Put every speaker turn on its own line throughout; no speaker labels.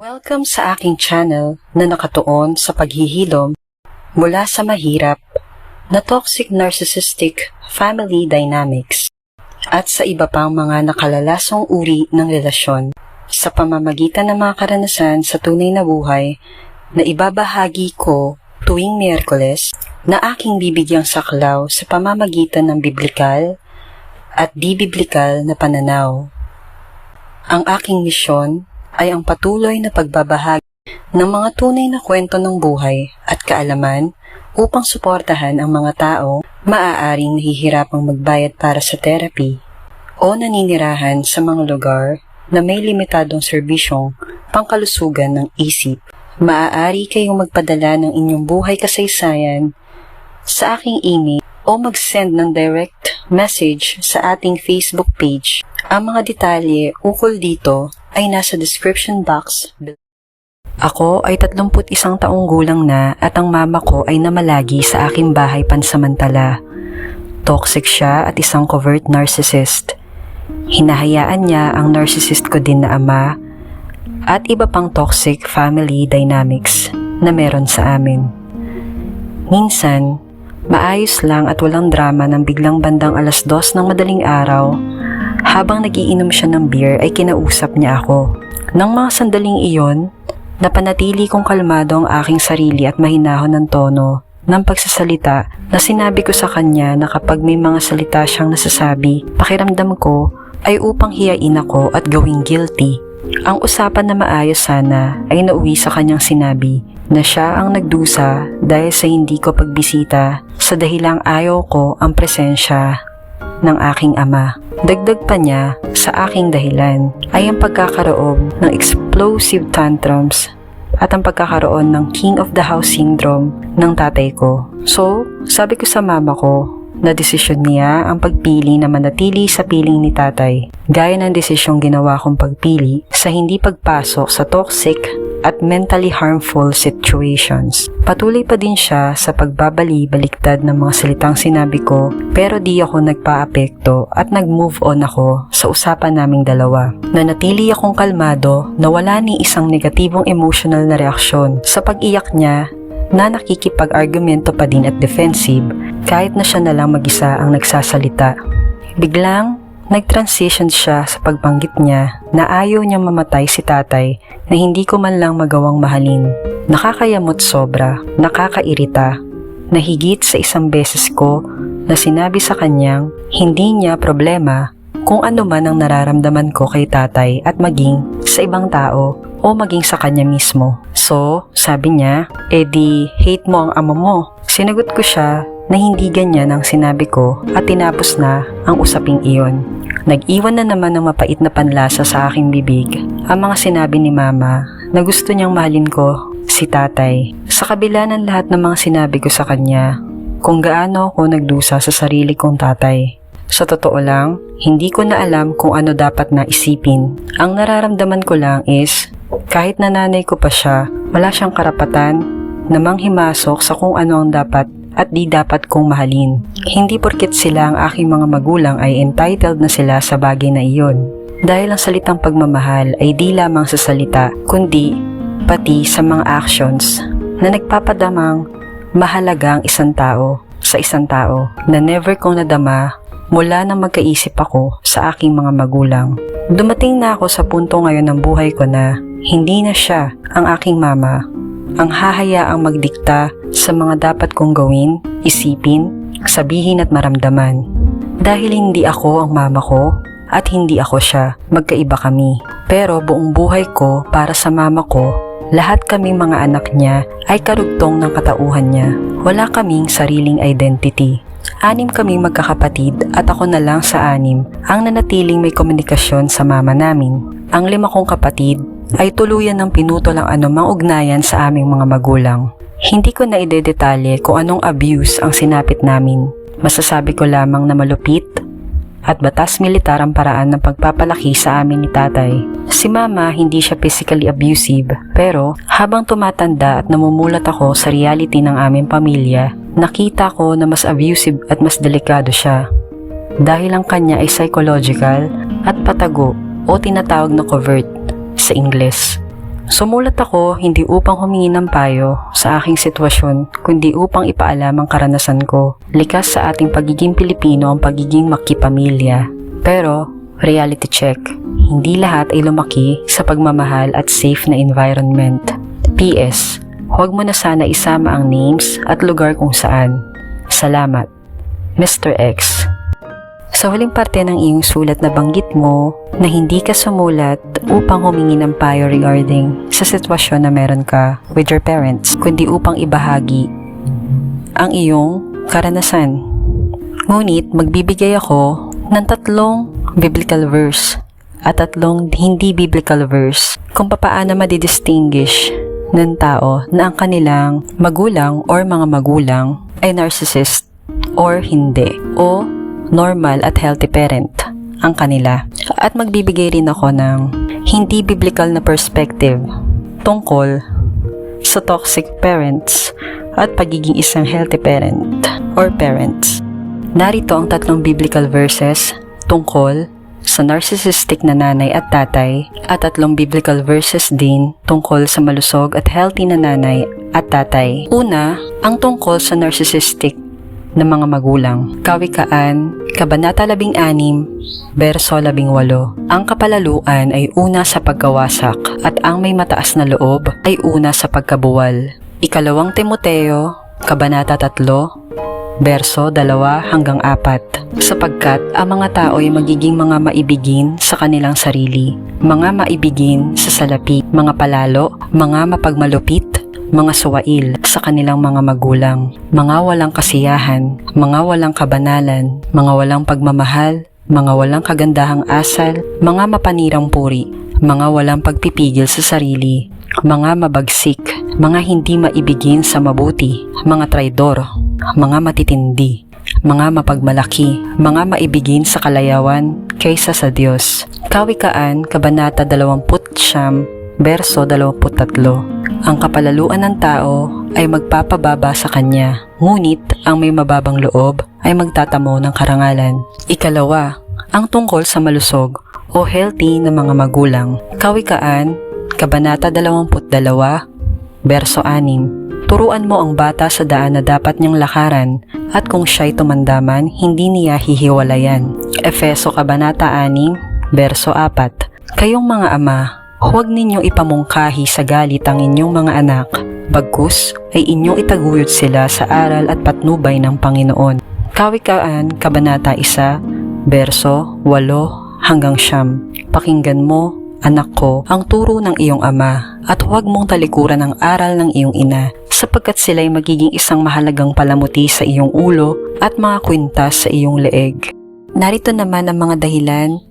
Welcome sa aking channel na nakatuon sa paghihilom mula sa mahirap na toxic narcissistic family dynamics at sa iba pang mga nakalalasong uri ng relasyon sa pamamagitan ng mga karanasan sa tunay na buhay na ibabahagi ko tuwing Miyerkules na aking bibigyang saklaw sa pamamagitan ng biblikal at di-biblikal na pananaw. Ang aking misyon ay ang patuloy na pagbabahagi ng mga tunay na kwento ng buhay at kaalaman upang suportahan ang mga tao maaaring nahihirapang magbayad para sa therapy o naninirahan sa mga lugar na may limitadong serbisyong pangkalusugan ng isip. Maaari kayong magpadala ng inyong buhay kasaysayan sa aking email o mag-send ng direct message sa ating Facebook page. Ang mga detalye ukol dito ay nasa description box below. Ako ay 31 taong gulang na at ang mama ko ay namalagi sa aking bahay pansamantala. Toxic siya at isang covert narcissist. Hinahayaan niya ang narcissist ko din na ama at iba pang toxic family dynamics na meron sa amin. Minsan, maayos lang at walang drama ng biglang bandang alas dos ng madaling araw habang nagiinom siya ng beer ay kinausap niya ako. Nang mga sandaling iyon, napanatili kong kalmado ang aking sarili at mahinahon ng tono ng pagsasalita na sinabi ko sa kanya na kapag may mga salita siyang nasasabi, pakiramdam ko ay upang hiyain ako at gawing guilty. Ang usapan na maayos sana ay nauwi sa kanyang sinabi na siya ang nagdusa dahil sa hindi ko pagbisita sa dahilang ayaw ko ang presensya ng aking ama. Dagdag pa niya sa aking dahilan ay ang pagkakaroon ng explosive tantrums at ang pagkakaroon ng king of the house syndrome ng tatay ko. So, sabi ko sa mama ko na desisyon niya ang pagpili na manatili sa piling ni tatay, gaya ng desisyong ginawa kong pagpili sa hindi pagpasok sa toxic at mentally harmful situations. Patuloy pa din siya sa pagbabali-baliktad ng mga salitang sinabi ko pero di ako nagpa-apekto at nag-move on ako sa usapan naming dalawa. Nanatili akong kalmado na wala ni isang negatibong emotional na reaksyon sa pag-iyak niya na nakikipag-argumento pa din at defensive kahit na siya na lang mag-isa ang nagsasalita. Biglang, nag-transition siya sa pagbanggit niya na ayaw niya mamatay si tatay na hindi ko man lang magawang mahalin. Nakakayamot sobra, nakakairita, na higit sa isang beses ko na sinabi sa kanyang hindi niya problema kung ano man ang nararamdaman ko kay tatay at maging sa ibang tao o maging sa kanya mismo. So, sabi niya, edi hate mo ang ama mo. Sinagot ko siya na hindi ganyan ang sinabi ko at tinapos na ang usaping iyon. Nag-iwan na naman ng mapait na panlasa sa aking bibig ang mga sinabi ni mama na gusto niyang mahalin ko si tatay. Sa kabila ng lahat ng mga sinabi ko sa kanya, kung gaano ako nagdusa sa sarili kong tatay. Sa totoo lang, hindi ko na alam kung ano dapat na isipin. Ang nararamdaman ko lang is, kahit nanay ko pa siya, wala siyang karapatan na manghimasok sa kung ano ang dapat at di dapat kong mahalin. Hindi porket sila ang aking mga magulang ay entitled na sila sa bagay na iyon. Dahil ang salitang pagmamahal ay di lamang sa salita, kundi pati sa mga actions na nagpapadamang mahalaga ang isang tao sa isang tao na never kong nadama mula nang magkaisip ako sa aking mga magulang. Dumating na ako sa punto ngayon ng buhay ko na hindi na siya ang aking mama ang hahayaang magdikta sa mga dapat kong gawin, isipin, sabihin at maramdaman. Dahil hindi ako ang mama ko at hindi ako siya, magkaiba kami. Pero buong buhay ko para sa mama ko, lahat kaming mga anak niya ay karugtong ng katauhan niya. Wala kaming sariling identity. Anim kaming magkakapatid at ako na lang sa anim ang nanatiling may komunikasyon sa mama namin. Ang lima kong kapatid ay tuluyan ng pinutol ang anumang ugnayan sa aming mga magulang. Hindi ko na idedetalye kung anong abuse ang sinapit namin. Masasabi ko lamang na malupit at batas militar ang paraan ng pagpapalaki sa amin ni tatay. Si mama hindi siya physically abusive pero habang tumatanda at namumulat ako sa reality ng aming pamilya, nakita ko na mas abusive at mas delikado siya. Dahil ang kanya ay psychological at patago o tinatawag na covert sa Ingles. Sumulat ako hindi upang humingi ng payo sa aking sitwasyon, kundi upang ipaalam ang karanasan ko. Likas sa ating pagiging Pilipino ang pagiging makipamilya. Pero, reality check, hindi lahat ay lumaki sa pagmamahal at safe na environment. PS, huwag mo na sana isama ang names at lugar kung saan. Salamat. Mr. X Sa huling parte ng iyong sulat na banggit mo na hindi ka sumulat upang humingi ng payo regarding sa sitwasyon na meron ka with your parents, kundi upang ibahagi ang iyong karanasan. Ngunit magbibigay ako ng tatlong biblical verse at tatlong hindi biblical verse kung papaano madidistinguish ng tao na ang kanilang magulang or mga magulang ay narcissist or hindi o normal at healthy parent ang kanila. At magbibigay rin ako ng hindi biblical na perspective tungkol sa toxic parents at pagiging isang healthy parent or parents. Narito ang tatlong biblical verses tungkol sa narcissistic na nanay at tatay at tatlong biblical verses din tungkol sa malusog at healthy na nanay at tatay. Una, ang tungkol sa narcissistic ng mga magulang. Kawikaan, Kabanata 16, Berso 18. Ang kapalaluan ay una sa pagkawasak at ang may mataas na loob ay una sa pagkabuwal. Ikalawang Timoteo, Kabanata 3, Berso 2 hanggang 4. Sapagkat ang mga tao ay magiging mga maibigin sa kanilang sarili, mga maibigin sa salapi, mga palalo, mga mapagmalupit, mga suwail sa kanilang mga magulang, mga walang kasiyahan, mga walang kabanalan, mga walang pagmamahal, mga walang kagandahang asal, mga mapanirang puri, mga walang pagpipigil sa sarili, mga mabagsik, mga hindi maibigin sa mabuti, mga traidor, mga matitindi, mga mapagmalaki, mga maibigin sa kalayawan kaysa sa Diyos. Kawikaan, Kabanata 20, Berso 23 ang kapalaluan ng tao ay magpapababa sa kanya, ngunit ang may mababang loob ay magtatamo ng karangalan. Ikalawa, ang tungkol sa malusog o healthy na mga magulang. Kawikaan, Kabanata 22, Berso 6. Turuan mo ang bata sa daan na dapat niyang lakaran at kung siya'y tumandaman, hindi niya hihiwalayan. Efeso Kabanata 6, Berso 4. Kayong mga ama, Huwag ninyong ipamungkahi sa galit ang inyong mga anak, bagkus ay inyong itaguyod sila sa aral at patnubay ng Panginoon. Kawikaan, Kabanata 1, Berso 8 hanggang siyam. Pakinggan mo, anak ko, ang turo ng iyong ama at huwag mong talikuran ang aral ng iyong ina sapagkat sila'y magiging isang mahalagang palamuti sa iyong ulo at mga kwintas sa iyong leeg. Narito naman ang mga dahilan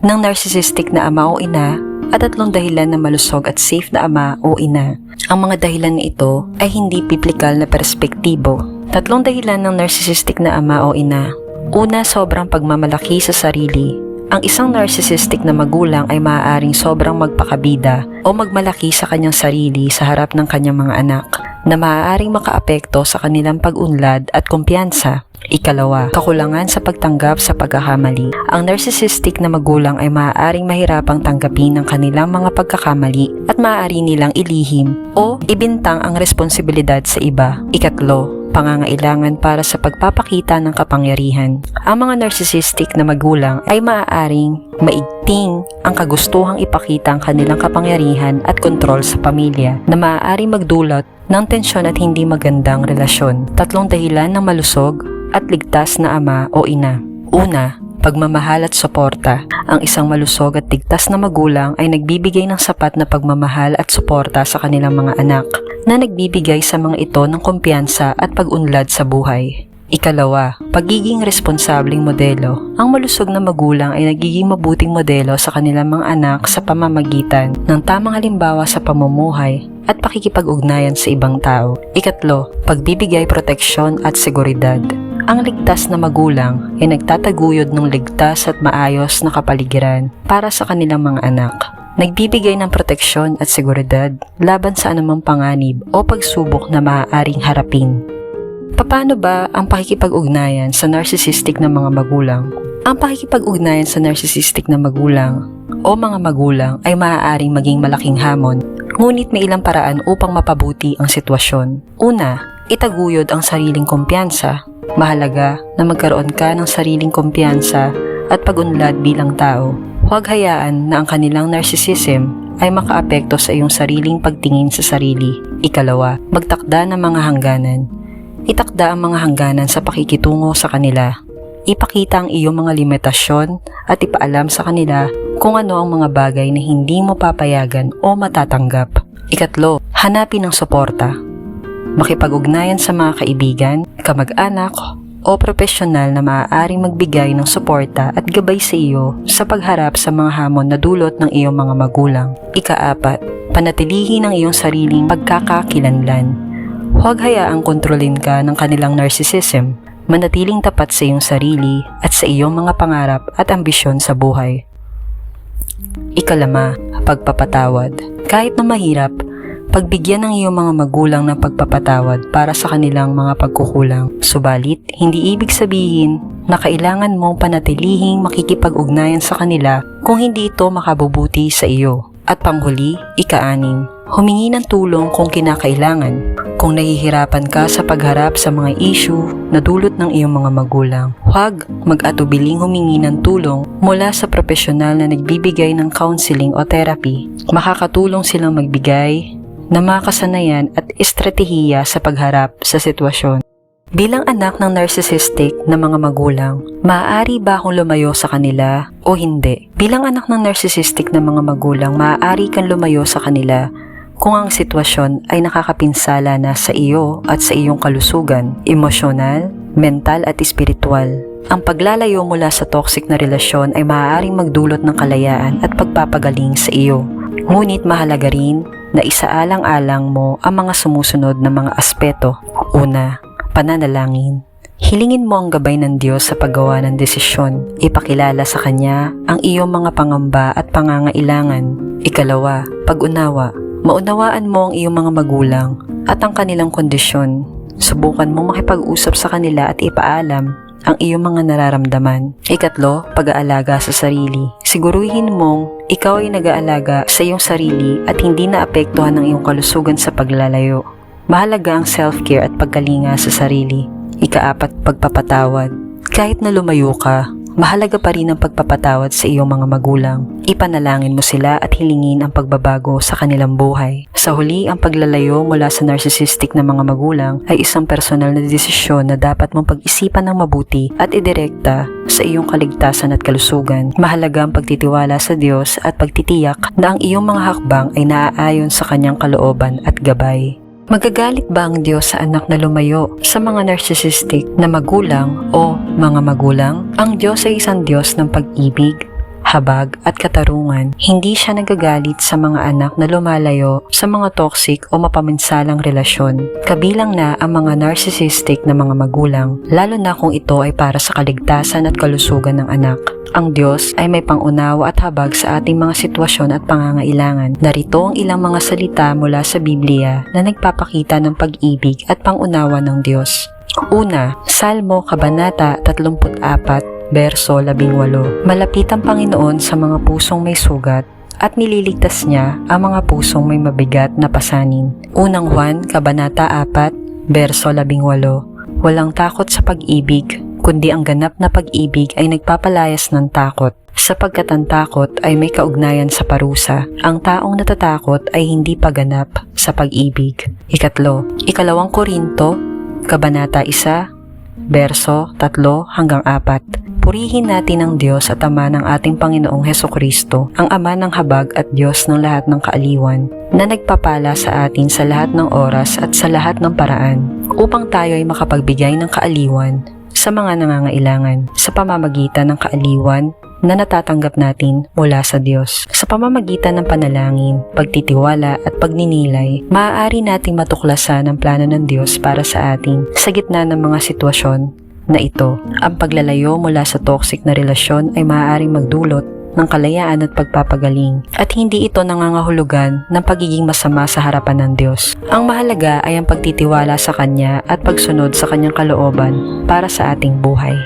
ng narcissistic na ama o ina at tatlong dahilan na malusog at safe na ama o ina. Ang mga dahilan na ito ay hindi biblikal na perspektibo. Tatlong dahilan ng narcissistic na ama o ina. Una, sobrang pagmamalaki sa sarili. Ang isang narcissistic na magulang ay maaaring sobrang magpakabida o magmalaki sa kanyang sarili sa harap ng kanyang mga anak na maaaring makaapekto sa kanilang pag-unlad at kumpiyansa. Ikalawa, kakulangan sa pagtanggap sa pagkakamali. Ang narcissistic na magulang ay maaaring mahirapang tanggapin ang kanilang mga pagkakamali at maaari nilang ilihim o ibintang ang responsibilidad sa iba. Ikatlo, pangangailangan para sa pagpapakita ng kapangyarihan. Ang mga narcissistic na magulang ay maaaring maigting ang kagustuhang ipakita ang kanilang kapangyarihan at kontrol sa pamilya na maaaring magdulot ng tensyon at hindi magandang relasyon. Tatlong dahilan ng malusog at ligtas na ama o ina. Una, pagmamahal at suporta. Ang isang malusog at ligtas na magulang ay nagbibigay ng sapat na pagmamahal at suporta sa kanilang mga anak na nagbibigay sa mga ito ng kumpiyansa at pag-unlad sa buhay. Ikalawa, pagiging responsableng modelo. Ang malusog na magulang ay nagiging mabuting modelo sa kanilang mga anak sa pamamagitan ng tamang halimbawa sa pamumuhay at pakikipag-ugnayan sa ibang tao. Ikatlo, pagbibigay proteksyon at seguridad. Ang ligtas na magulang ay nagtataguyod ng ligtas at maayos na kapaligiran para sa kanilang mga anak. Nagbibigay ng proteksyon at seguridad laban sa anumang panganib o pagsubok na maaaring harapin. Paano ba ang pakikipag-ugnayan sa narcissistic na mga magulang? Ang pakikipag-ugnayan sa narcissistic na magulang o mga magulang ay maaaring maging malaking hamon Ngunit may ilang paraan upang mapabuti ang sitwasyon. Una, itaguyod ang sariling kumpiyansa. Mahalaga na magkaroon ka ng sariling kumpiyansa at pag-unlad bilang tao. Huwag hayaan na ang kanilang narcissism ay makaapekto sa iyong sariling pagtingin sa sarili. Ikalawa, magtakda ng mga hangganan. Itakda ang mga hangganan sa pakikitungo sa kanila. Ipakita ang iyong mga limitasyon at ipaalam sa kanila kung ano ang mga bagay na hindi mo papayagan o matatanggap. Ikatlo, hanapin ang suporta. Makipag-ugnayan sa mga kaibigan, kamag-anak, o profesional na maaaring magbigay ng suporta at gabay sa iyo sa pagharap sa mga hamon na dulot ng iyong mga magulang. Ikaapat, panatilihin ang iyong sariling pagkakakilanlan. Huwag hayaang kontrolin ka ng kanilang narcissism. Manatiling tapat sa iyong sarili at sa iyong mga pangarap at ambisyon sa buhay. Ikalama, pagpapatawad. Kahit na mahirap, pagbigyan ng iyong mga magulang ng pagpapatawad para sa kanilang mga pagkukulang. Subalit, hindi ibig sabihin na kailangan mong panatilihing makikipag-ugnayan sa kanila kung hindi ito makabubuti sa iyo. At panghuli, ikaanim, humingi ng tulong kung kinakailangan. Kung nahihirapan ka sa pagharap sa mga issue na dulot ng iyong mga magulang, huwag mag-atubiling humingi ng tulong mula sa profesional na nagbibigay ng counseling o therapy. Makakatulong silang magbigay ng mga kasanayan at estratehiya sa pagharap sa sitwasyon. Bilang anak ng narcissistic na mga magulang, maaari ba akong lumayo sa kanila o hindi? Bilang anak ng narcissistic na mga magulang, maaari kang lumayo sa kanila kung ang sitwasyon ay nakakapinsala na sa iyo at sa iyong kalusugan, emosyonal, mental at espiritual. Ang paglalayo mula sa toxic na relasyon ay maaaring magdulot ng kalayaan at pagpapagaling sa iyo. Ngunit mahalaga rin na isaalang-alang mo ang mga sumusunod na mga aspeto. Una, pananalangin. Hilingin mo ang gabay ng Diyos sa paggawa ng desisyon. Ipakilala sa Kanya ang iyong mga pangamba at pangangailangan. Ikalawa, pag-unawa. Maunawaan mo ang iyong mga magulang at ang kanilang kondisyon. Subukan mo makipag-usap sa kanila at ipaalam ang iyong mga nararamdaman. Ikatlo, pag-aalaga sa sarili. Siguruhin mong ikaw ay nag-aalaga sa iyong sarili at hindi naapektuhan ng iyong kalusugan sa paglalayo. Mahalaga ang self-care at pagkalinga sa sarili. Ikaapat, pagpapatawad. Kahit na lumayo ka, mahalaga pa rin ang pagpapatawad sa iyong mga magulang. Ipanalangin mo sila at hilingin ang pagbabago sa kanilang buhay. Sa huli, ang paglalayo mula sa narcissistic na mga magulang ay isang personal na desisyon na dapat mong pag-isipan ng mabuti at idirekta sa iyong kaligtasan at kalusugan. Mahalaga ang pagtitiwala sa Diyos at pagtitiyak na ang iyong mga hakbang ay naaayon sa kanyang kalooban at gabay. Magagalit ba ang Diyos sa anak na lumayo sa mga narcissistic na magulang o mga magulang? Ang Diyos ay isang Diyos ng pag-ibig, habag at katarungan. Hindi siya nagagalit sa mga anak na lumalayo sa mga toxic o mapaminsalang relasyon. Kabilang na ang mga narcissistic na mga magulang, lalo na kung ito ay para sa kaligtasan at kalusugan ng anak. Ang Diyos ay may pangunawa at habag sa ating mga sitwasyon at pangangailangan. Narito ang ilang mga salita mula sa Biblia na nagpapakita ng pag-ibig at pangunawa ng Diyos. Una, Salmo Kabanata 34, verso 18. Malapit ang Panginoon sa mga pusong may sugat at nililigtas niya ang mga pusong may mabigat na pasanin. Unang Juan, Kabanata 4, verso 18. Walang takot sa pag-ibig, kundi ang ganap na pag-ibig ay nagpapalayas ng takot. Sapagkat ang takot ay may kaugnayan sa parusa. Ang taong natatakot ay hindi paganap sa pag-ibig. Ikatlo, ikalawang Korinto, Kabanata 1, verso 3 hanggang 4. Purihin natin ang Diyos at Ama ng ating Panginoong Heso Kristo, ang Ama ng habag at Diyos ng lahat ng kaaliwan, na nagpapala sa atin sa lahat ng oras at sa lahat ng paraan, upang tayo ay makapagbigay ng kaaliwan sa mga nangangailangan sa pamamagitan ng kaaliwan na natatanggap natin mula sa Diyos. Sa pamamagitan ng panalangin, pagtitiwala at pagninilay, maaari nating matuklasan ang plano ng Diyos para sa atin sa gitna ng mga sitwasyon na ito. Ang paglalayo mula sa toxic na relasyon ay maaaring magdulot ng kalayaan at pagpapagaling at hindi ito nangangahulugan ng pagiging masama sa harapan ng Diyos. Ang mahalaga ay ang pagtitiwala sa Kanya at pagsunod sa Kanyang kalooban para sa ating buhay.